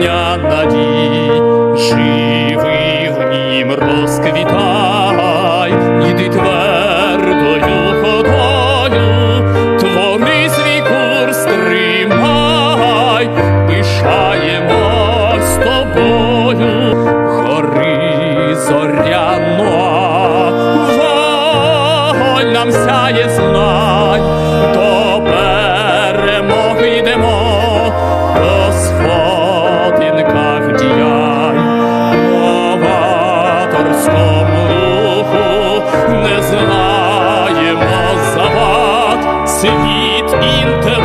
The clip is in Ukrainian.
вогня надій, живи в нім розквітай, іди твердою ходою, твори свій курс тримай, пишаємо з тобою, гори зоряно, воль нам сяє зла. сидить інтелект.